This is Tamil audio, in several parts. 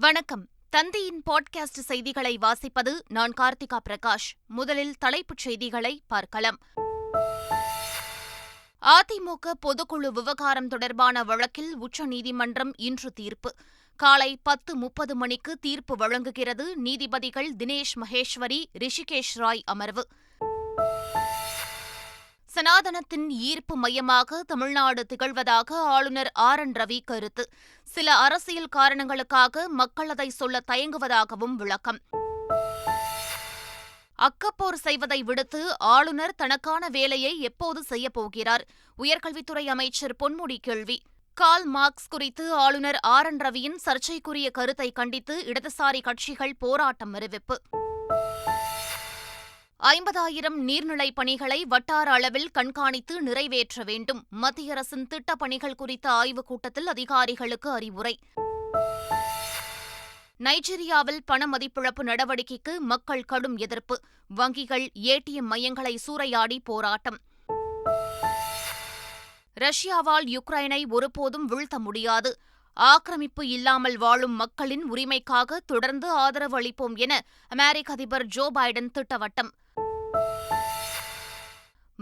வணக்கம். தந்தியின் பாட்காஸ்ட் செய்திகளை வாசிப்பது நான் கார்த்திகா பிரகாஷ். முதலில் தலைப்புச் செய்திகளை பார்க்கலாம். அதிமுக பொதுக்குழு விவகாரம் தொடர்பான வழக்கில் உச்சநீதிமன்றம் இன்று தீர்ப்பு. காலை பத்து முப்பது மணிக்கு தீர்ப்பு வழங்குகிறது நீதிபதிகள் தினேஷ் மகேஸ்வரி ரிஷிகேஷ் ராய் அமர்வு. சனாதனத்தின் ஈர்ப்பு மையமாக தமிழ்நாடு திகழ்வதாக ஆளுநர் ஆர் என் ரவி கருத்து. சில அரசியல் காரணங்களுக்காக மக்கள் அதை சொல்ல தயங்குவதாகவும் விளக்கம். அக்கப்போர் செய்வதை விடுத்து ஆளுநர் தனக்கான வேலையை எப்போது செய்யப்போகிறார் உயர்கல்வித்துறை அமைச்சர் பொன்முடி கேள்வி. கால் மார்க்ஸ் குறித்து ஆளுநர் ஆர் என் ரவியின் சர்ச்சைக்குரிய கருத்தை கண்டித்து இடதுசாரி கட்சிகள் போராட்டம் அறிவிப்பு. ஐம்பதாயிரம் நீர்நிலைப் பணிகளை வட்டார அளவில் கண்காணித்து நிறைவேற்ற வேண்டும். மத்திய அரசின் திட்டப் பணிகள் குறித்த ஆய்வுக் கூட்டத்தில் அதிகாரிகளுக்கு அறிவுரை. நைஜீரியாவில் பண மதிப்பிழப்பு நடவடிக்கைக்கு மக்கள் கடும் எதிர்ப்பு. வங்கிகள் ஏடிஎம் மையங்களை சூறையாடி போராட்டம். ரஷ்யாவால் யுக்ரைனை ஒருபோதும் வீழ்த்த முடியாது. ஆக்கிரமிப்பு இல்லாமல் வாழும் மக்களின் உரிமைக்காக தொடர்ந்து ஆதரவு அளிப்போம் என அமெரிக்க அதிபர் ஜோ பைடன் திட்டவட்டம்.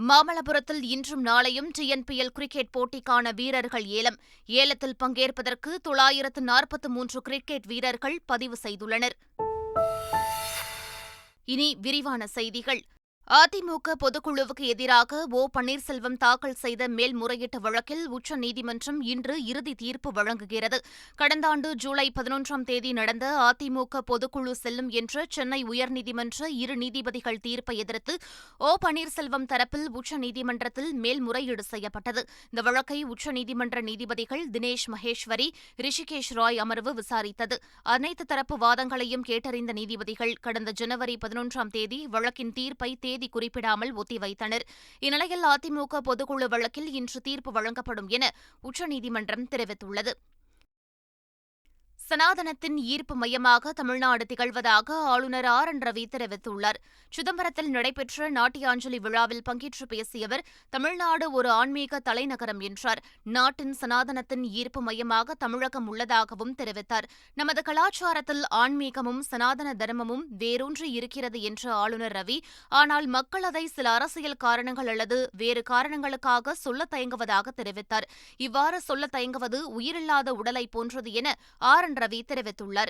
மாமல்லபுரத்தில் இன்றும் நாளையும் டிஎன்பிஎல் கிரிக்கெட் போட்டிக்கான வீரர்கள் ஏலம். ஏலத்தில் பங்கேற்பதற்கு தொள்ளாயிரத்து நாற்பத்து மூன்று கிரிக்கெட் வீரர்கள் பதிவு செய்துள்ளனர். இனி விரிவான செய்திகள். அதிமுக பொதுக்குழுவுக்கு எதிராக ஓ. பன்னீர்செல்வம் தாக்கல் செய்த மேல்முறையீட்டு வழக்கில் உச்சநீதிமன்றம் இன்று இறுதி தீர்ப்பு வழங்குகிறது. கடந்த ஆண்டு ஜூலை பதினொன்றாம் தேதி நடந்த அதிமுக பொதுக்குழு செல்லும் என்ற சென்னை உயர்நீதிமன்ற இரு நீதிபதிகள் தீர்ப்பை எதிர்த்து ஓ. பன்னீர்செல்வம் தரப்பில் உச்சநீதிமன்றத்தில் மேல்முறையீடு செய்யப்பட்டது. இந்த வழக்கை உச்சநீதிமன்ற நீதிபதிகள் தினேஷ் மகேஸ்வரி ரிஷிகேஷ் ராய் அமர்வு விசாரித்தது. அனைத்து தரப்பு வாதங்களையும் கேட்டறிந்த நீதிபதிகள் கடந்த ஜனவரி பதினொன்றாம் தேதி வழக்கின் தீர்ப்பை தேதி குறிப்பிடாமல் ஒத்திவைத்தனர் இந்நிலையில் அதிமுக பொதுக்குழு வழக்கில் இன்று தீர்ப்பு வழங்கப்படும் என உச்சநீதிமன்றம் தெரிவித்துள்ளது. சனாதனத்தின் ஈர்ப்பு மையமாக தமிழ்நாடு திகழ்வதாக ஆளுநர் ஆர். என். ரவி தெரிவித்துள்ளார். சிதம்பரத்தில் நடைபெற்ற நாட்டியாஞ்சலி விழாவில் பங்கேற்று பேசிய அவர் தமிழ்நாடு ஒரு ஆன்மீக தலைநகரம் என்றார். நாட்டின் சனாதனத்தின் ஈர்ப்பு மையமாக தமிழகம் உள்ளதாகவும் தெரிவித்தார். நமது கலாச்சாரத்தில் ஆன்மீகமும் சனாதன தர்மமும் வேரூன்றி இருக்கிறது என்ற ஆளுநர் ரவி ஆனால் மக்கள் அதை சில அரசியல் காரணங்கள் அல்லது வேறு காரணங்களுக்காக சொல்ல தயங்குவதாக தெரிவித்தார். இவ்வாறு சொல்ல தயங்குவது உயிரில்லாத உடலை போன்றது என ஆர். என் ரவி தெரிவித்துள்ளார்.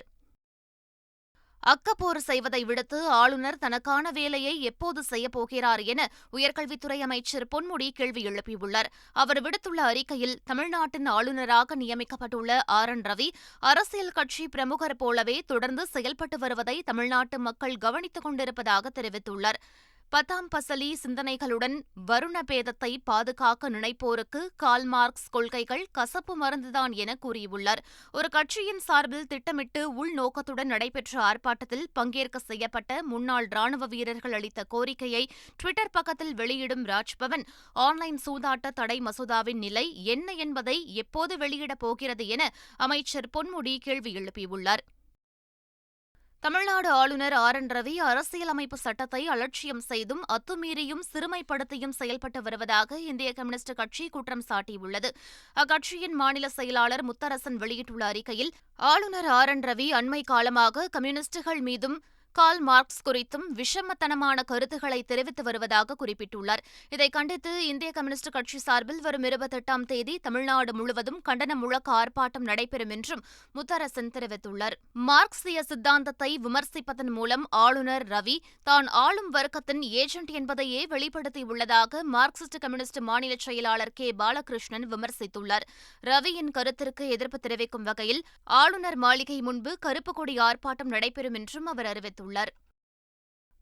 அக்கப்போர் செய்வதை விடுத்து ஆளுநர் தனக்கான வேலையை எப்போது செய்யப்போகிறார் என உயர்கல்வித்துறை அமைச்சர் பொன்முடி கேள்வி எழுப்பியுள்ளார். அவர் விடுத்துள்ள அறிக்கையில் தமிழ்நாட்டின் ஆளுநராக நியமிக்கப்பட்டுள்ள ஆர். என். ரவி அரசியல் கட்சி பிரமுகர் போலவே தொடர்ந்து செயல்பட்டு வருவதை தமிழ்நாட்டு மக்கள் கவனித்துக் கொண்டிருப்பதாக தெரிவித்துள்ளார். பத்தாம் பசலி சிந்தனைகளுடன் வருண பேதத்தை பாதுகாக்க நினைப்போருக்கு கால் மார்க்ஸ் கொள்கைகள் கசப்பு மருந்துதான் என கூறியுள்ளார். ஒரு கட்சியின் சார்பில் திட்டமிட்டு உள்நோக்கத்துடன் நடைபெற்ற ஆர்ப்பாட்டத்தில் பங்கேற்க செய்யப்பட்ட முன்னாள் ராணுவ வீரர்கள் அளித்த கோரிக்கையை டுவிட்டர் பக்கத்தில் வெளியிடும் ராஜ்பவன் ஆன்லைன் சூதாட்ட தடை மசோதாவின் நிலை என்ன என்பதை எப்போது வெளியிடப் போகிறது என அமைச்சர் பொன்முடி கேள்வி எழுப்பியுள்ளார். தமிழ்நாடு ஆளுநர் ஆர். என். ரவி அரசியலமைப்பு சட்டத்தை அலட்சியம் செய்தும் அத்துமீறியும் சிறுமைப்படுத்தியும் செயல்பட்டு வருவதாக இந்திய கம்யூனிஸ்ட் கட்சி குற்றம் சாட்டியுள்ளது. அக்கட்சியின் மாநில செயலாளர் முத்தரசன் வெளியிட்டுள்ள அறிக்கையில் ஆளுநர் ஆர். என். ரவி அண்மை காலமாக கம்யூனிஸ்டுகள் மீதும் கால் மார்க்ஸ் குறித்தும் விஷமத்தனமான கருத்துக்களை தெரிவித்து வருவதாக குறிப்பிட்டுள்ளார். இதை கண்டித்து இந்திய கம்யூனிஸ்ட் கட்சி சார்பில் வரும் இருபத்தெட்டாம் தேதி தமிழ்நாடு முழுவதும் கண்டன முழக்க ஆர்ப்பாட்டம் நடைபெறும் என்றும் முத்தரசன் தெரிவித்துள்ளார். மார்க்சிய சித்தாந்தத்தை விமர்சிப்பதன் மூலம் ஆளுநர் ரவி தான் ஆளும் வர்க்கத்தின் ஏஜென்ட் என்பதையே வெளிப்படுத்தியுள்ளதாக மார்க்சிஸ்ட் கம்யூனிஸ்ட் மாநில செயலாளர் கே. பாலகிருஷ்ணன் விமர்சித்துள்ளார். ரவியின் கருத்திற்கு எதிர்ப்பு தெரிவிக்கும் வகையில் ஆளுநர் மாளிகை முன்பு கருப்பு கொடி ஆர்ப்பாட்டம் நடைபெறும் என்றும் அவர் அறிவித்துள்ளார். தெரிவித்துள்ளார்.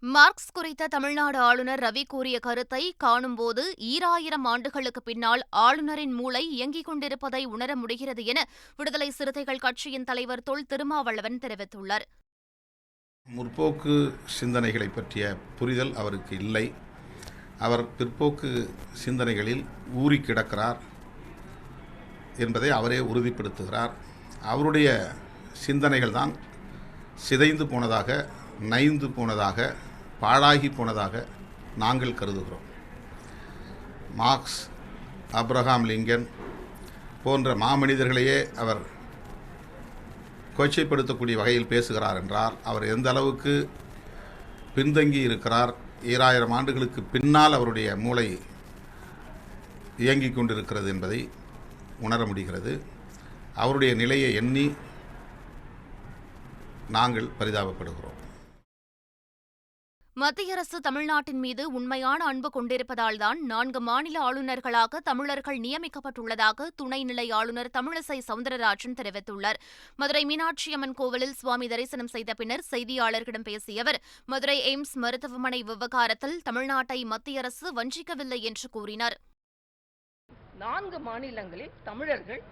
மார்க்ஸ் குறித்த தமிழ்நாடு ஆளுநர் ரவி கூறிய கருத்தை காணும்போது ஈராயிரம் ஆண்டுகளுக்கு பின்னால் ஆளுநரின் மூளை இயங்கிக் கொண்டிருப்பதை உணர முடிகிறது என விடுதலை சிறுத்தைகள் கட்சியின் தலைவர் தொல் திருமாவளவன் தெரிவித்துள்ளார். முற்போக்கு சிந்தனைகளை பற்றிய புரிதல் அவருக்கு இல்லை. அவர் பிற்போக்கு சிந்தனைகளில் ஊறி கிடக்கிறார் என்பதை அவரே உறுதிப்படுத்துகிறார். அவருடைய சிந்தனைகள் தான் சிதைந்து போனதாக நைந்து போனதாக பாழாகி போனதாக நாங்கள் கருதுகிறோம். மார்க்ஸ் அப்ரஹாம் லிங்கன் போன்ற மாமனிதர்களையே அவர் கொச்சைப்படுத்தக்கூடிய வகையில் பேசுகிறார் என்றால் அவர் எந்த அளவுக்கு பின்தங்கி இருக்கிறார் ஈராயிரம் ஆண்டுகளுக்கு பின்னால் அவருடைய மூளை இயங்கிக் கொண்டிருக்கிறது என்பதை உணர முடிகிறது. அவருடைய நிலையை எண்ணி நாங்கள் பரிதாபப்படுகிறோம். மத்திய அரசு தமிழ்நாட்டின் மீது உண்மையான அன்பு கொண்டிருப்பதால்தான் நான்கு மாநில ஆளுநர்களாக தமிழர்கள் நியமிக்கப்பட்டுள்ளதாக துணைநிலை ஆளுநர் தமிழிசை சவுந்தரராஜன் தெரிவித்துள்ளார். மதுரை மீனாட்சி அம்மன் கோவிலில் சுவாமி தரிசனம் செய்த பின்னர் செய்தியாளர்களிடம் பேசிய அவர் மதுரை எய்ம்ஸ் மருத்துவமனை விவகாரத்தில் தமிழ்நாட்டை மத்திய அரசு வஞ்சிக்கவில்லை என்று கூறினார். நான்கு மாநிலங்களில் தமிழர்கள்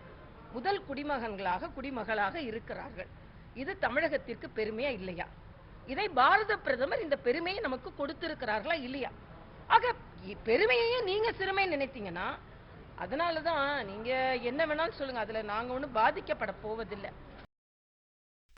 முதல் குடிமகன்களாக குடிமகளாக இருக்கிறார்கள். இது தமிழகத்திற்கு பெருமையா இல்லையா? இதை பாரத பிரதமர் இந்த பெருமையை நமக்கு கொடுத்திருக்கிறார்களா இல்லையா? ஆக இ- பெருமையையே நீங்க சிறுமை நினைத்தீங்கன்னா அதனாலதான் நீங்க என்ன வேணாலும் சொல்லுங்க. அதுல நாங்க ஒண்ணும் பாதிக்கப்பட போவதில்லை.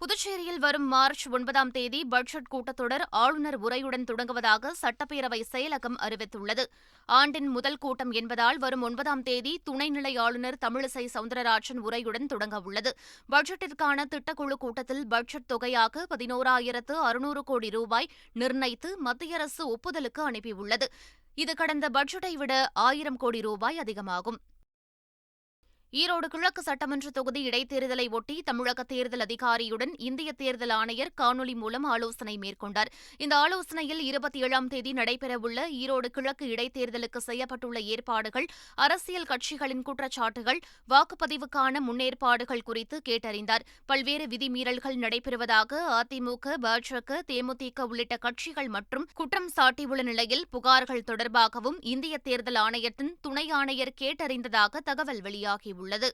புதுச்சேரியில் வரும் மார்ச் ஒன்பதாம் தேதி பட்ஜெட் கூட்டத்தொடர் ஆளுநர் உரையுடன் தொடங்குவதாக சட்டப்பேரவை செயலகம் அறிவித்துள்ளது. ஆண்டின் முதல் கூட்டம் என்பதால் வரும் ஒன்பதாம் தேதி துணைநிலை ஆளுநர் தமிழிசை சவுந்தரராஜன் உரையுடன் தொடங்கவுள்ளது பட்ஜெட்டிற்கான திட்டக்குழு கூட்டத்தில் பட்ஜெட் தொகையாக பதினோராயிரத்து அறுநூறு கோடி ரூபாய் நிர்ணயித்து மத்திய அரசு ஒப்புதலுக்கு அனுப்பியுள்ளது. இது கடந்த பட்ஜெட்டை விட ஆயிரம் கோடி ரூபாய் அதிகமாகும். ஈரோடு கிழக்கு சட்டமன்ற தொகுதி இடைத்தேர்தலை ஒட்டி தமிழக தேர்தல் அதிகாரியுடன் இந்திய தேர்தல் ஆணையர் காணொலி மூலம் ஆலோசனை மேற்கொண்டார். இந்த ஆலோசனையில் இருபத்தி ஏழாம் தேதி நடைபெறவுள்ள ஈரோடு கிழக்கு இடைத்தேர்தலுக்கு செய்யப்பட்டுள்ள ஏற்பாடுகள் அரசியல் கட்சிகளின் குற்றச்சாட்டுகள் வாக்குப்பதிவுக்கான முன்னேற்பாடுகள் குறித்து கேட்டறிந்தார். பல்வேறு விதிமீறல்கள் நடைபெறுவதாக அதிமுக பாஜக தேமுதிக உள்ளிட்ட கட்சிகள் மற்றும் குற்றம் சாட்டியுள்ள நிலையில் புகார்கள் தொடர்பாகவும் இந்திய தேர்தல் ஆணையத்தின் துணை ஆணையர் கேட்டறிந்ததாக தகவல் வெளியாகியுள்ளது உள்ளது.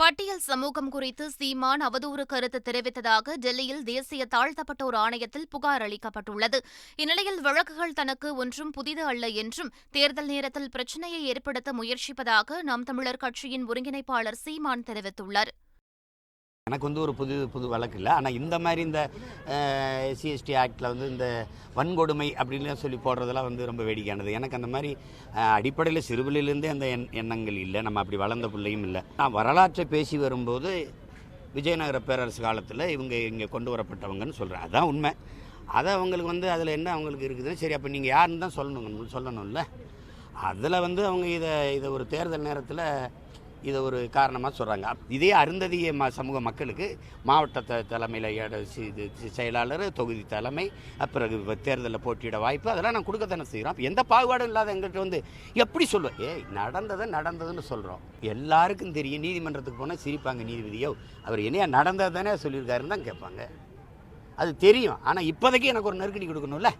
பட்டியல் சமூகம் குறித்து சீமான் அவதூறு கருத்து தெரிவித்ததாக டெல்லியில் தேசிய தாழ்த்தப்பட்டோர் ஆணையத்தில் புகார் அளிக்கப்பட்டுள்ளது. இந்நிலையில் வழக்குகள் தனக்கு ஒன்றும் புதிது அல்ல என்றும் தேர்தல் நேரத்தில் பிரச்சினையை ஏற்படுத்த முயற்சிப்பதாக நாம் தமிழர் கட்சியின் ஒருங்கிணைப்பாளர் சீமான் தெரிவித்துள்ளார். எனக்கு வந்து ஒரு புது புது வழக்கு இல்லை. ஆனால் இந்த மாதிரி இந்த எஸ்சிஎஸ்டி ஆக்டில் வந்து இந்த வன்கொடுமை அப்படின்னு சொல்லி போடுறதெல்லாம் வந்து ரொம்ப வேடிக்கையானது. எனக்கு அந்த மாதிரி அடிப்படையில் சிறுபிள்ளையிலேருந்தே அந்த எண் எண்ணங்கள் இல்லை. நம்ம அப்படி வளர்ந்த பிள்ளையும் இல்லை. நான் வரலாற்றை பேசி வரும்போது விஜயநகர பேரரசு காலத்தில் இவங்க இங்கே கொண்டு வரப்பட்டவங்கன்னு சொல்கிறேன் அதான் உண்மை. அதை அவங்களுக்கு வந்து அதில் என்ன அவங்களுக்கு இருக்குதுன்னு சரி அப்போ நீங்கள் யாருன்னு தான் சொல்லணும் சொல்லணும்ல. அதில் வந்து அவங்க இதை இதை ஒரு தேர்தல் நேரத்தில் இதை ஒரு காரணமாக சொல்கிறாங்க இதே அருந்ததிய ம சமூக மக்களுக்கு மாவட்ட தலைமையில் செயலாளர் தொகுதி தலைமை பிறகு தேர்தலில் போட்டியிட வாய்ப்பு அதெல்லாம் நான் கொடுக்கத்தானே செய்கிறோம் எந்த பாகுபாடும் இல்லாத எங்கள்கிட்ட வந்து எப்படி சொல்லுவோம் ஏய் நடந்ததை நடந்ததுன்னு சொல்கிறோம் எல்லாருக்கும் தெரியும். நீதிமன்றத்துக்கு போனால் சிரிப்பாங்க நீதிபதியோ அவர் என்னையா நடந்தது தானே சொல்லியிருக்காருன்னு தான் கேட்பாங்க. அது தெரியும். ஆனால் இப்போதைக்கு எனக்கு ஒரு நெருக்கடி கொடுக்கணும்ல?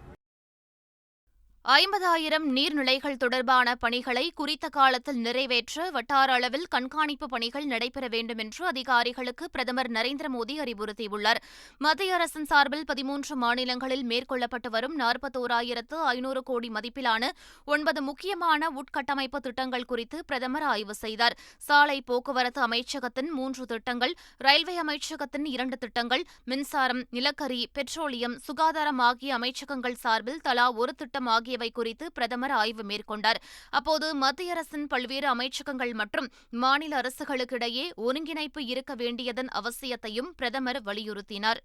ஐம்பதாயிரம் நீர்நிலைகள் தொடர்பான பணிகளை குறித்த காலத்தில் நிறைவேற்ற வட்டார அளவில் கண்காணிப்பு பணிகள் நடைபெற வேண்டும் என்று அதிகாரிகளுக்கு பிரதமர் நரேந்திர மோடி அறிவுறுத்தியுள்ளார். மத்திய அரசின் சார்பில் பதிமூன்று மாநிலங்களில் மேற்கொள்ளப்பட்டு வரும் நாற்பத்தோராயிரத்து ஐநூறு கோடி மதிப்பிலான ஒன்பது முக்கியமான உட்கட்டமைப்பு திட்டங்கள் குறித்து பிரதமர் ஆய்வு செய்தார். சாலை போக்குவரத்து அமைச்சகத்தின் மூன்று திட்டங்கள் ரயில்வே அமைச்சகத்தின் இரண்டு திட்டங்கள் மின்சாரம் நிலக்கரி பெட்ரோலியம் சுகாதாரம் ஆகிய அமைச்சகங்கள் சார்பில் தலா ஒரு திட்டம் ஆகியவை குறித்து பிரதமர் ஆய்வு மேற்கொண்டார். அப்போது மத்திய அரசின் பல்வேறு அமைச்சகங்கள் மற்றும் மாநில அரசுகளுக்கிடையே ஒருங்கிணைப்பு இருக்க வேண்டியதன் அவசியத்தையும் பிரதமர் வலியுறுத்தினார்.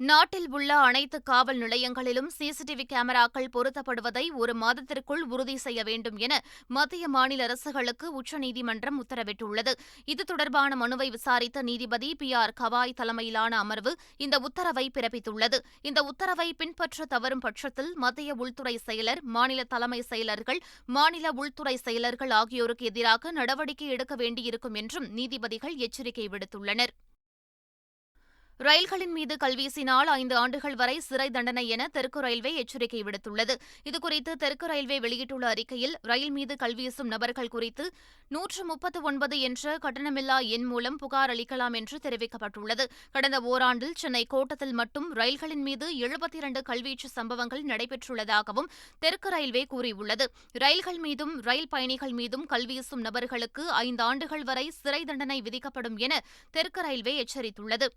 நாட்டில் உள்ள அனைத்து காவல் நிலையங்களிலும் சிசிடிவி கேமராக்கள் பொருத்தப்படுவதை ஒரு மாதத்திற்குள் உறுதி செய்ய வேண்டும் என மத்திய மாநில அரசுகளுக்கு உச்சநீதிமன்றம் உத்தரவிட்டுள்ளது. இது தொடர்பான மனுவை விசாரித்த நீதிபதி பி. ஆர். கவாய் தலைமையிலான அமர்வு இந்த உத்தரவை பிறப்பித்துள்ளது. இந்த உத்தரவை பின்பற்ற தவறும் பட்சத்தில் மத்திய உள்துறை செயலர் மாநில தலைமை செயலர்கள் மாநில உள்துறை செயலர்கள் ஆகியோருக்கு எதிராக நடவடிக்கை எடுக்க வேண்டியிருக்கும் என்றும் நீதிபதிகள் எச்சரிக்கை விடுத்துள்ளனர். ரயில்களின் மீது கல்வீசினால் ஐந்து ஆண்டுகள் வரை சிறை தண்டனை என தெற்கு ரயில்வே எச்சரிக்கை விடுத்துள்ளது. இதுகுறித்து தெற்கு ரயில்வே வெளியிட்டுள்ள அறிக்கையில் ரயில் மீது கல்வீசும் நபர்கள் குறித்து நூற்று முப்பத்து ஒன்பது என்ற கட்டணமில்லா எண் மூலம் புகார் அளிக்கலாம் என்று தெரிவிக்கப்பட்டுள்ளது. கடந்த ஓராண்டில் சென்னை கோட்டத்தில் மட்டும் ரயில்களின் மீது எழுபத்தி இரண்டு கல்வீச்சு சம்பவங்கள் நடைபெற்றுள்ளதாகவும் தெற்கு ரயில்வே கூறியுள்ளது. ரயில்கள் மீதும் ரயில் பயணிகள் மீதும் கல்வீசும் நபர்களுக்கு ஐந்து ஆண்டுகள் வரை சிறை தண்டனை விதிக்கப்படும் என தெற்கு ரயில்வே எச்சரித்துள்ளது.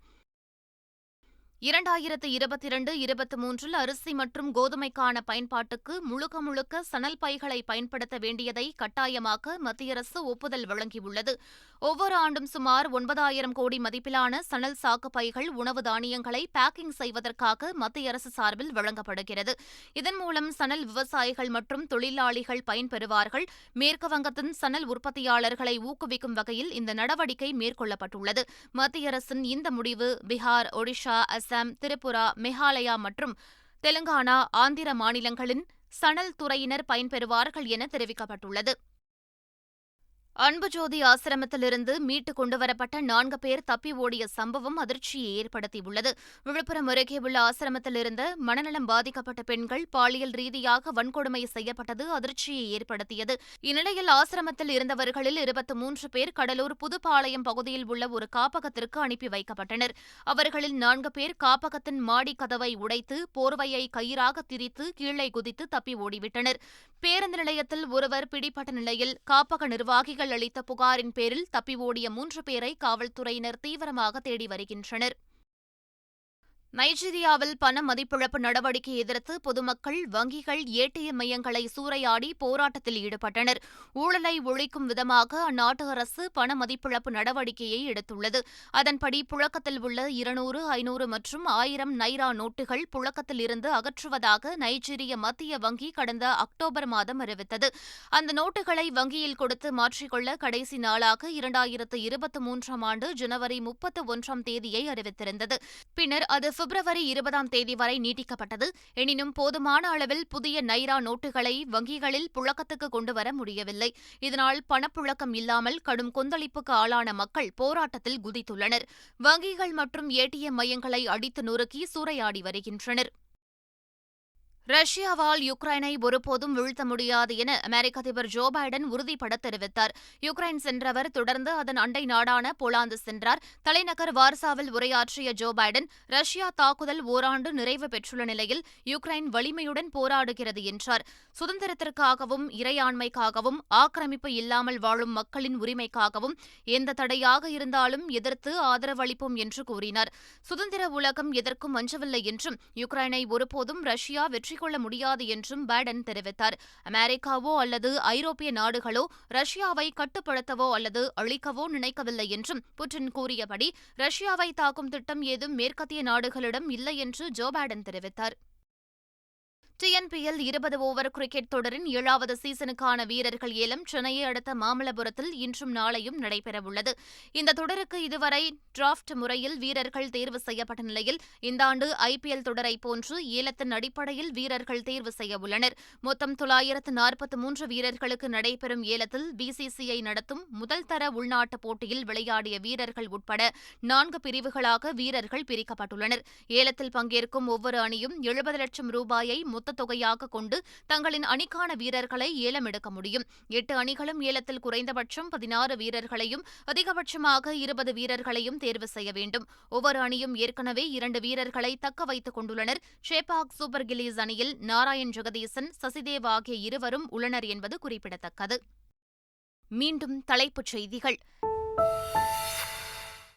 இரண்டாயிரத்து இருபத்தி இரண்டு இருபத்தி மூன்றில் அரிசி மற்றும் கோதுமைக்கான பயன்பாட்டுக்கு முழுக்க முழுக்க சணல் பைகளை பயன்படுத்த வேண்டியதை கட்டாயமாக்க மத்திய அரசு ஒப்புதல் வழங்கியுள்ளது. ஒவ்வொரு ஆண்டும் சுமார் ஒன்பதாயிரம் கோடி மதிப்பிலான சணல் சாக்கு பைகள் உணவு தானியங்களை பேக்கிங் செய்வதற்காக மத்திய அரசு சார்பில் வழங்கப்படுகிறது. இதன் மூலம் சணல் விவசாயிகள் மற்றும் தொழிலாளிகள் பயன்பெறுவார்கள். மேற்கு வங்கத்தின் சணல் உற்பத்தியாளர்களை ஊக்குவிக்கும் வகையில் இந்த நடவடிக்கை மேற்கொள்ளப்பட்டுள்ளது. மத்திய அரசின் இந்த முடிவு பீகார் ஒடிஷா அசாம் திரிபுரா மேகாலயா மற்றும் தெலுங்கானா ஆந்திர மாநிலங்களின் சணல் துறையினர் பயன்பெறுவார்கள் என தெரிவிக்கப்பட்டுள்ளது. அன்புஜோதி ஆசிரமத்திலிருந்து மீட்டு கொண்டுவரப்பட்ட நான்கு பேர் தப்பி ஓடிய சம்பவம் அதிர்ச்சியை ஏற்படுத்தியுள்ளது. விழுப்புரம் அருகே உள்ள ஆசிரமத்திலிருந்து மனநலம் பாதிக்கப்பட்ட பெண்கள் பாலியல் ரீதியாக வன்கொடுமை செய்யப்பட்டது அதிர்ச்சியை ஏற்படுத்தியது. இந்நிலையில் ஆசிரமத்தில் இருந்தவர்களில் இருபத்தி மூன்று பேர் கடலூர் புதுப்பாளையம் பகுதியில் உள்ள ஒரு காப்பகத்திற்கு அனுப்பி வைக்கப்பட்டனர். அவர்களில் நான்கு பேர் காப்பகத்தின் மாடி கதவை உடைத்து போர்வையை கயிறாக திரித்து கீழே குதித்து தப்பி ஓடிவிட்டனர். பேருந்து நிலையத்தில் ஒருவர் பிடிப்பட்ட நிலையில் காப்பக நிர்வாகிகள் அளித்த புகாரின் பேரில் தப்பி ஓடிய மூன்று பேரை காவல்துறையினர் தீவிரமாக தேடி வருகின்றனர். நைஜீரியாவில் பண மதிப்பிழப்பு நடவடிக்கை எதிர்த்து பொதுமக்கள் வங்கிகள் ஏடிஎம் மையங்களை சூறையாடி போராட்டத்தில் ஈடுபட்டனர். ஊழலை ஒழிக்கும் விதமாக அந்நாட்டு அரசு பண மதிப்பிழப்பு நடவடிக்கையை எடுத்துள்ளது. அதன்படி புழக்கத்தில் உள்ள இருநூறு ஐநூறு மற்றும் ஆயிரம் நைரா நோட்டுகள் புழக்கத்தில் இருந்து அகற்றுவதாக நைஜீரிய மத்திய வங்கி கடந்த அக்டோபர் மாதம் அறிவித்தது. அந்த நோட்டுகளை வங்கியில் கொடுத்து மாற்றிக்கொள்ள கடைசி நாளாக இரண்டாயிரத்து இருபத்தி மூன்றாம் ஆண்டு ஜனவரி முப்பத்து ஒன்றாம் தேதியை அறிவித்திருந்தது. பின்னர் அது பிப்ரவரி இருபதாம் தேதி வரை நீட்டிக்கப்பட்டது. எனினும் போதுமான அளவில் புதிய நைரா நோட்டுகளை வங்கிகளில் புழக்கத்துக்கு கொண்டுவர முடியவில்லை. இதனால் பணப்புழக்கம் இல்லாமல் கடும் கொந்தளிப்புக்கு ஆளான மக்கள் போராட்டத்தில் குதித்துள்ளனர். வங்கிகள் மற்றும் ஏடிஎம் மையங்களை அடித்து நொறுக்கி சூறையாடி வருகின்றனர். ரஷ்யாவால் யுக்ரைனை ஒருபோதும் வீழ்த்த முடியாது என அமெரிக்க அதிபர் ஜோ பைடன் உறுதிபட தெரிவித்தார். யுக்ரைன் சென்றவர் தொடர்ந்து அதன் அண்டை நாடான போலாந்து சென்றார். தலைநகர் வார்சாவில் உரையாற்றிய ஜோ பைடன் ரஷ்யா தாக்குதல் ஓராண்டு நிறைவு பெற்றுள்ள நிலையில் யுக்ரைன் வலிமையுடன் போராடுகிறது என்றார். சுதந்திரத்திற்காகவும் இறையாண்மைக்காகவும் ஆக்கிரமிப்பு இல்லாமல் வாழும் மக்களின் உரிமைக்காகவும் எந்த தடையாக இருந்தாலும் எதிர்த்து ஆதரவளிப்போம் என்று கூறினார். சுதந்திர உலகம் எதற்கும் அஞ்சவில்லை என்றும் யுக்ரைனை ஒருபோதும் ரஷ்யா வெற்றி வெற்றி கொள்ள முடியாது என்றும் பைடன் தெரிவித்தார். அமெரிக்காவோ அல்லது ஐரோப்பிய நாடுகளோ ரஷ்யாவை கட்டுப்படுத்தவோ அல்லது அழிக்கவோ நினைக்கவில்லை என்றும் புட்டின் கூறியபடி ரஷ்யாவை தாக்கும் திட்டம் ஏதும் மேற்கத்திய நாடுகளிடம் இல்லை என்று ஜோ பைடன் தெரிவித்தார். டிஎன்பிஎல் இருபது ஓவர் கிரிக்கெட் தொடரின் ஏழாவது சீசனுக்கான வீரர்கள் ஏலம் சென்னையை அடுத்த மாமல்லபுரத்தில் இன்றும் நாளையும் நடைபெறவுள்ளது. இந்த தொடருக்கு இதுவரை டிராப்ட் முறையில் வீரர்கள் தேர்வு செய்யப்பட்ட நிலையில் இந்த ஆண்டு ஐபிஎல் தொடரை போன்று ஏலத்தின் அடிப்படையில் வீரர்கள் தேர்வு செய்ய உள்ளனர். மொத்தம் தொள்ளாயிரத்து நாற்பத்தி மூன்று வீரர்களுக்கு நடைபெறும் ஏலத்தில் பிசிசிஐ நடத்தும் முதல் தர உள்நாட்டுப் போட்டியில் விளையாடிய வீரர்கள் உட்பட நான்கு பிரிவுகளாக வீரர்கள் பிரிக்கப்பட்டுள்ளனர். ஏலத்தில் பங்கேற்கும் ஒவ்வொரு அணியும் எழுபது லட்சம் ரூபாயை மொத்த தொகையாக கொண்டு தங்களின் அணிக்கான வீரர்களை ஏலம் எடுக்க முடியும். எட்டு அணிகளும் ஏலத்தில் குறைந்தபட்சம் பதினாறு வீரர்களையும் அதிகபட்சமாக இருபது வீரர்களையும் தேர்வு செய்ய வேண்டும். ஒவ்வொரு அணியும் ஏற்கனவே இரண்டு வீரர்களை தக்க வைத்துக் கொண்டுள்ளனர். ஷேபாக் சூப்பர் கிலீஸ் அணியில் நாராயண் ஜெகதீசன் சசிதேவ் ஆகிய இருவரும் உள்ளனர் என்பது குறிப்பிடத்தக்கது. மீண்டும் தலைப்புச் செய்திகள்.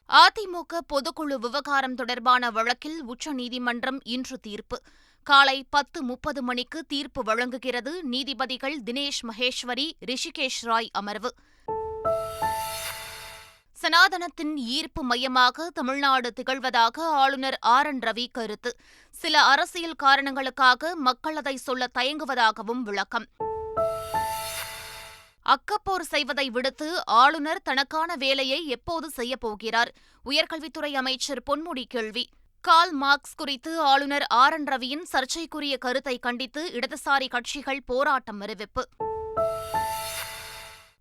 அதிமுக பொதுக்குழு விவகாரம் தொடர்பான வழக்கில் உச்சநீதிமன்றம் இன்று தீர்ப்பு. காலை பத்து முப்பது மணிக்கு தீர்ப்பு வழங்குகிறது. நீதிபதிகள் தினேஷ் மகேஸ்வரி ரிஷிகேஷ் ராய் அமர்வு. சனாதனத்தின் ஈர்ப்பு மையமாக தமிழ்நாடு திகழ்வதாக ஆளுநர் ஆர் என் ரவி கருத்து. சில அரசியல் காரணங்களுக்காக மக்கள் அதை சொல்ல தயங்குவதாகவும் விளக்கம். அக்கப்போர் செய்வதை விடுத்து ஆளுநர் தனக்கான வேலையை எப்போது செய்யப்போகிறார் உயர்கல்வித்துறை அமைச்சர் பொன்முடி கேள்வி. கால் மார்க்ஸ் குறித்து ஆளுநர் ஆர். என். ரவியின் சர்ச்சைக்குரிய கருத்தை கண்டித்து இடதுசாரி கட்சிகள் போராட்டம் அறிவிப்பு.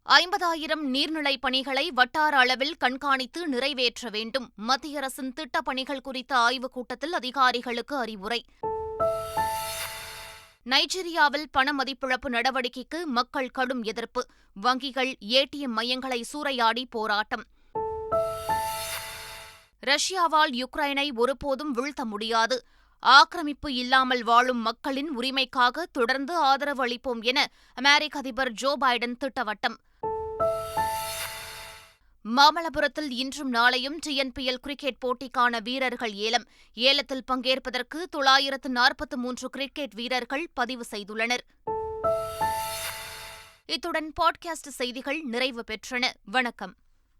ஐம்பதாயிரம் நீர்நிலை பணிகளை வட்டார அளவில் கண்காணித்து நிறைவேற்ற வேண்டும். மத்திய அரசின் திட்டப் பணிகள் குறித்த ஆய்வுக் கூட்டத்தில் அதிகாரிகளுக்கு அறிவுரை. நைஜீரியாவில் பண மதிப்பிழப்பு நடவடிக்கைக்கு மக்கள் கடும் எதிர்ப்பு. வங்கிகள் ஏடிஎம் மையங்களை சூறையாடி போராட்டம். ரஷ்யாவால் யுக்ரைனை ஒருபோதும் வீழ்த்த முடியாது. ஆக்கிரமிப்பு இல்லாமல் வாழும் மக்களின் உரிமைக்காக தொடர்ந்து ஆதரவு அளிப்போம் என அமெரிக்க அதிபர் ஜோ பைடன் திட்டவட்டம். மாமல்லபுரத்தில் இன்றும் நாளையும் டிஎன்பிஎல் கிரிக்கெட் போட்டிக்கான வீரர்கள் ஏலம். ஏலத்தில் பங்கேற்பதற்கு தொள்ளாயிரத்து நாற்பத்து மூன்று கிரிக்கெட் வீரர்கள் பதிவு செய்துள்ளனர். இத்துடன் பாட்காஸ்ட் செய்திகள் நிறைவு பெற்றன. வணக்கம்.